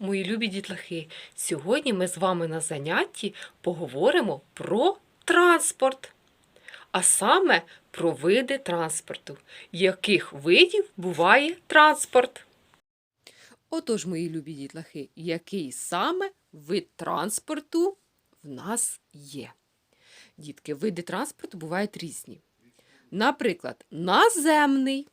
мої любі дітлахи! Сьогодні ми з вами на занятті поговоримо про транспорт, а саме про види транспорту. Яких видів буває транспорт? Отож, мої любі дітлахи, який саме вид транспорту в нас є? Дітки, види транспорту бувають різні. Наприклад, наземний.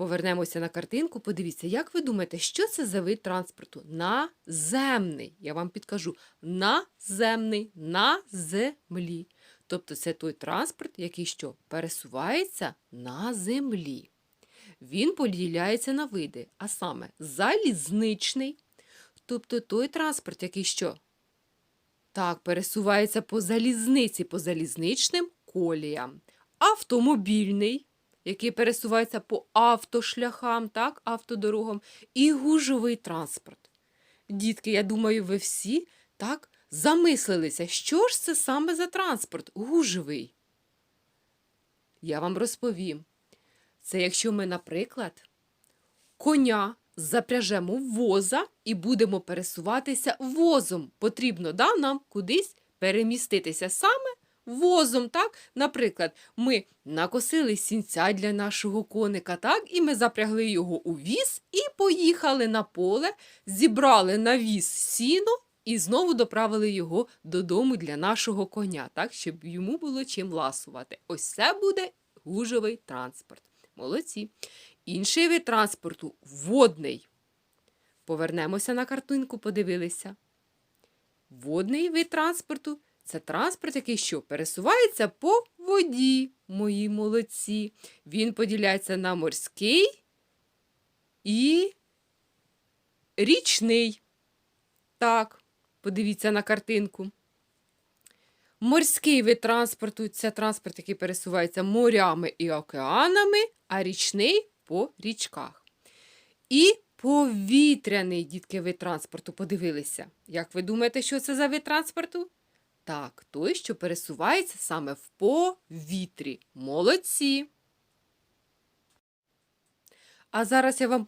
Повернемося на картинку. Подивіться, як ви думаєте, що це за вид транспорту? Наземний. Я вам підкажу. Наземний, на землі. Тобто це той транспорт, який що пересувається на землі. Він поділяється на види, а саме залізничний, тобто той транспорт, який що? Так, пересувається по залізниці, по залізничним коліям. Автомобільний, який пересувається по автошляхам, так, автодорогам, і гужовий транспорт. Дітки, я думаю, ви всі так замислилися, що ж це саме за транспорт гужовий? Я вам розповім. Це якщо ми, наприклад, коня запряжемо в воза і будемо пересуватися возом. Потрібно да, нам кудись переміститися саме возом. так? Наприклад, ми накосили сінця для нашого коника, так? і ми запрягли його у віз і поїхали на поле, зібрали на віз сіно і знову доправили його додому для нашого коня, так? щоб йому було чим ласувати. Ось це буде гужовий транспорт. Молодці. Інший вид транспорту водний. Повернемося на картинку, подивилися. Водний вид транспорту це транспорт, який що пересувається по воді, мої молодці. Він поділяється на морський і річний. Так, подивіться на картинку. Морський вид транспорту це транспорт, який пересувається морями і океанами, а річний по річках. І повітряний дітки вид транспорту. Подивилися. Як ви думаєте, що це за вид транспорту? Так, той, що пересувається саме в повітрі. Молодці. А зараз я вам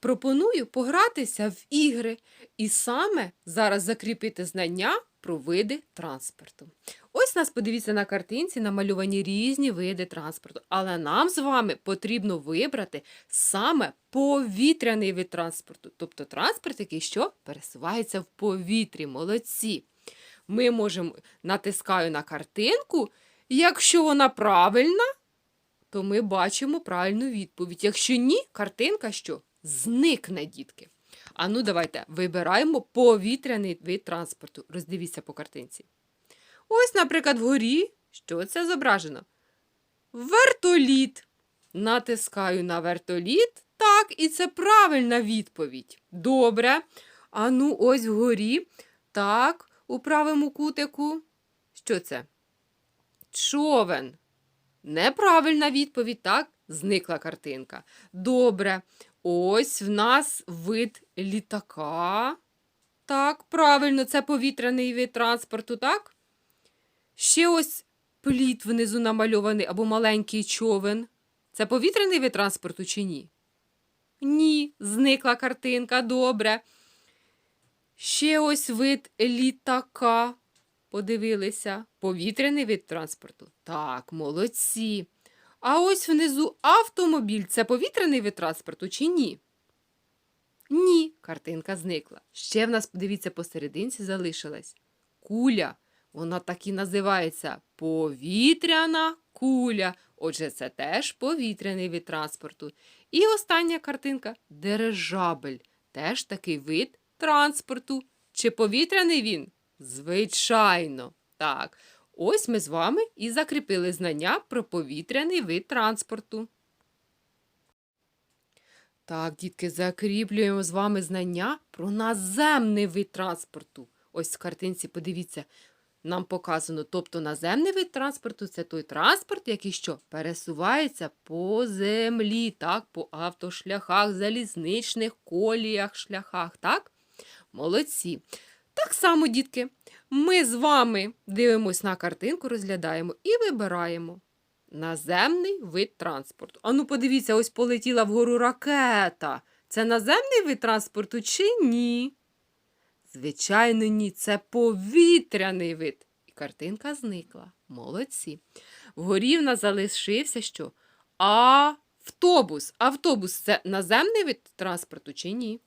пропоную погратися в ігри і саме зараз закріпити знання про види транспорту. Ось нас подивіться на картинці намальовані різні види транспорту, але нам з вами потрібно вибрати саме повітряний вид транспорту, тобто транспорт, який що пересувається в повітрі. Молодці. Ми можемо натискаю на картинку. Якщо вона правильна, то ми бачимо правильну відповідь. Якщо ні, картинка що? Зникне, дітки. А ну давайте вибираємо повітряний вид транспорту. Роздивіться по картинці. Ось, наприклад, вгорі, що це зображено? Вертоліт. Натискаю на вертоліт. Так, і це правильна відповідь. Добре. А ну, ось вгорі. Так, у правому кутику. Що це? Човен. Неправильна відповідь, так? Зникла картинка. Добре. Ось в нас вид літака. Так, правильно, це повітряний вид транспорту, так? Ще ось пліт внизу намальований або маленький човен. Це повітряний вид транспорту чи ні? Ні, зникла картинка, добре. Ще ось вид літака. Подивилися. Повітряний вид транспорту. Так, молодці. А ось внизу автомобіль це повітряний вид транспорту чи ні? Ні, картинка зникла. Ще в нас, подивіться, посерединці залишилась куля. Вона так і називається повітряна куля. Отже, це теж повітряний вид транспорту. І остання картинка дирижабель. Теж такий вид транспорту. Чи повітряний він? Звичайно. Так. Ось ми з вами і закріпили знання про повітряний вид транспорту. Так, дітки, закріплюємо з вами знання про наземний вид транспорту. Ось в картинці, подивіться, нам показано. Тобто наземний вид транспорту це той транспорт, який що пересувається по землі, так, по автошляхах, залізничних коліях, шляхах, так? Молодці. Так само, дітки, ми з вами дивимось на картинку, розглядаємо і вибираємо наземний вид транспорту. Ану, подивіться, ось полетіла вгору ракета. Це наземний вид транспорту чи ні? Звичайно, ні, це повітряний вид. І картинка зникла. Молодці. Вгорі в нас залишився що? Автобус. Автобус це наземний вид транспорту чи ні?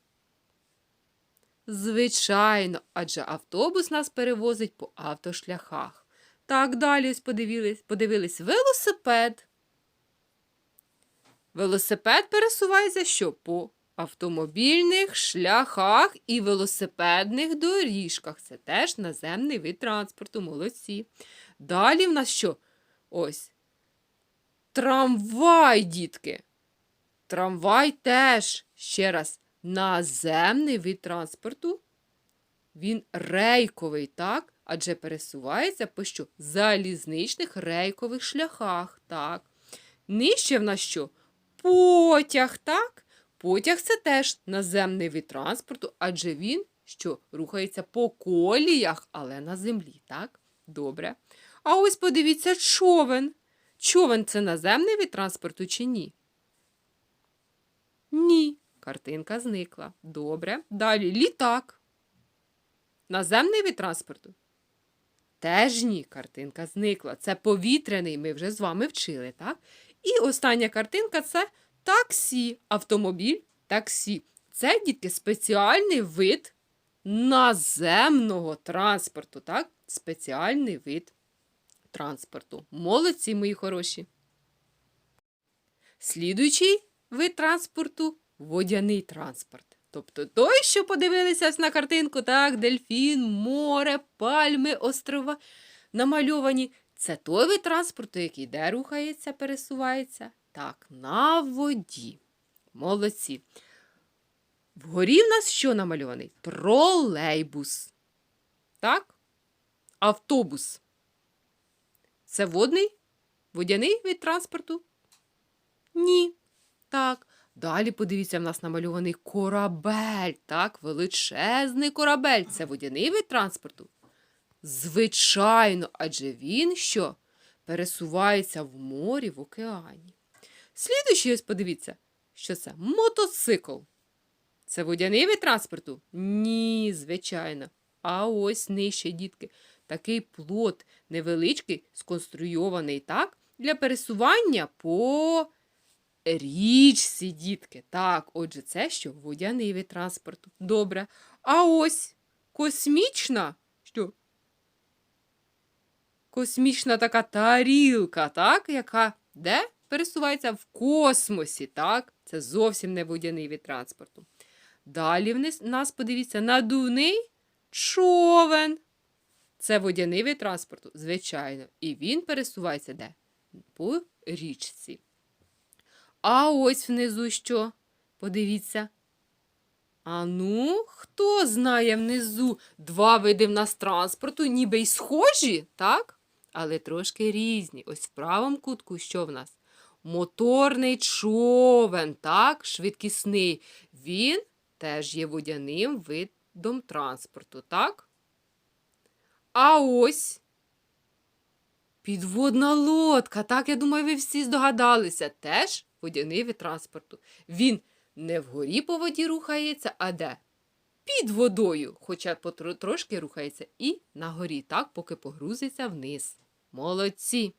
Звичайно, адже автобус нас перевозить по автошляхах. Так, далі ось подивились, подивились велосипед. Велосипед пересувається що? По автомобільних шляхах і велосипедних доріжках. Це теж наземний вид транспорту. Молодці. Далі в нас що? Ось. Трамвай, дітки. Трамвай теж, ще раз, наземний вид транспорту. Він рейковий, так? Адже пересувається по що? Залізничних рейкових шляхах, так. Нижче в нас що? Потяг, так? Потяг це теж наземний вид транспорту, адже він що рухається по коліях, але на землі, так? Добре. А ось подивіться човен. Човен це наземний вид транспорту чи ні? Ні. Картинка зникла. Добре. Далі літак. Наземний вид транспорту? Теж ні. Картинка зникла. Це повітряний, ми вже з вами вчили, так? І остання картинка це таксі. Автомобіль таксі. Це дітки спеціальний вид наземного транспорту, так? Спеціальний вид транспорту. Молодці, мої хороші. Слідуючий вид транспорту водяний транспорт. Тобто той, що подивилися на картинку, так, дельфін, море, пальми, острова намальовані. Це той вид транспорту, який де рухається, пересувається. Так, на воді. Молодці. Вгорі в нас що намальований? Тролейбус. Так? Автобус. Це водний? Водяний вид транспорту? Ні. Так. Далі подивіться, в нас намальований корабель. Так, величезний корабель. Це водяний вид транспорту? Звичайно, адже він що? Пересувається в морі, в океані. Слідуючий, ось подивіться, що це? Мотоцикл. Це водяний вид транспорту? Ні, звичайно. А ось нижче, дітки. Такий плот невеличкий, сконструйований так, для пересування по річці, дітки. Так, отже, це що? Водяний вид транспорту. Добре. А ось космічна. Що? Космічна така тарілка, так, яка де пересувається в космосі, так? Це зовсім не водяний від транспорту. Далі в нас- подивіться, надувний човен. Це водяний вид транспорту, звичайно. І він пересувається де? По річці. А ось внизу що? Подивіться. А ну, хто знає внизу два види в нас транспорту, ніби й схожі, так? Але трошки різні. Ось в правому кутку що в нас? Моторний човен, так, швидкісний. Він теж є водяним видом транспорту, так? А ось підводна лодка. Так, я думаю, ви всі здогадалися. Теж водяний вид транспорту. Він не вгорі по воді рухається, а де? Під водою, хоча трошки рухається і на горі, так, поки погрузиться вниз. Молодці.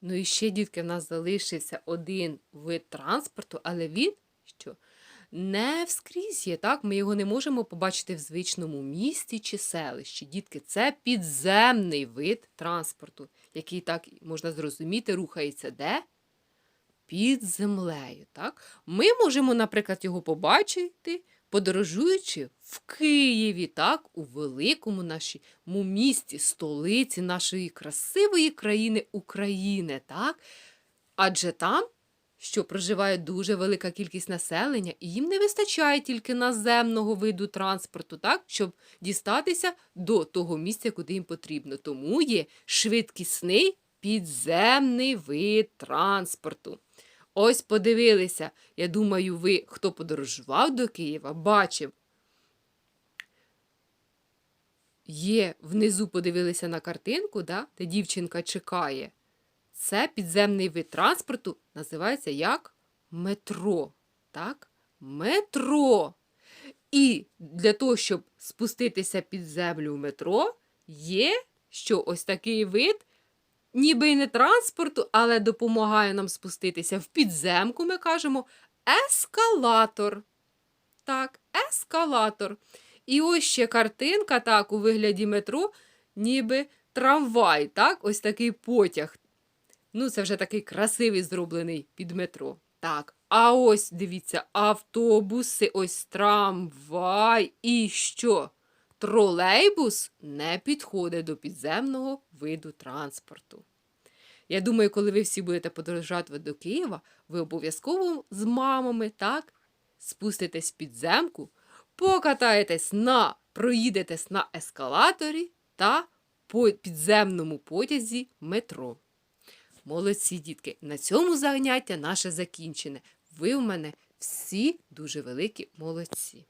Ну і ще, дітки, в нас залишився один вид транспорту, але він що? Не вскрізь є, так? Ми його не можемо побачити в звичному місті чи селищі. Дітки, це підземний вид транспорту, який так можна зрозуміти, рухається де? Під землею. Так? Ми можемо, наприклад, його побачити, подорожуючи в Києві, так? у великому нашому місті, столиці нашої красивої країни України. Так? Адже там що проживає дуже велика кількість населення, і їм не вистачає тільки наземного виду транспорту, так, щоб дістатися до того місця, куди їм потрібно. Тому є швидкісний підземний вид транспорту. Ось подивилися. Я думаю, ви, хто подорожував до Києва, бачив. Є внизу подивилися на картинку, да, де дівчинка чекає. Це підземний вид транспорту називається як метро. Так? Метро. І для того, щоб спуститися під землю в метро, є що ось такий вид, ніби й не транспорту, але допомагає нам спуститися в підземку, ми кажемо, ескалатор. Так, ескалатор. І ось ще картинка, так, у вигляді метро, ніби трамвай, так, ось такий потяг. Ну, це вже такий красивий зроблений під метро. Так, а ось дивіться, автобуси, ось трамвай і що? Тролейбус не підходить до підземного виду транспорту. Я думаю, коли ви всі будете подорожувати до Києва, ви обов'язково з мамами, так, спуститесь в підземку, покатаєтесь на, проїдетесь на ескалаторі та по підземному потязі метро. Молодці, дітки, на цьому заняття наше закінчене. Ви в мене всі дуже великі молодці.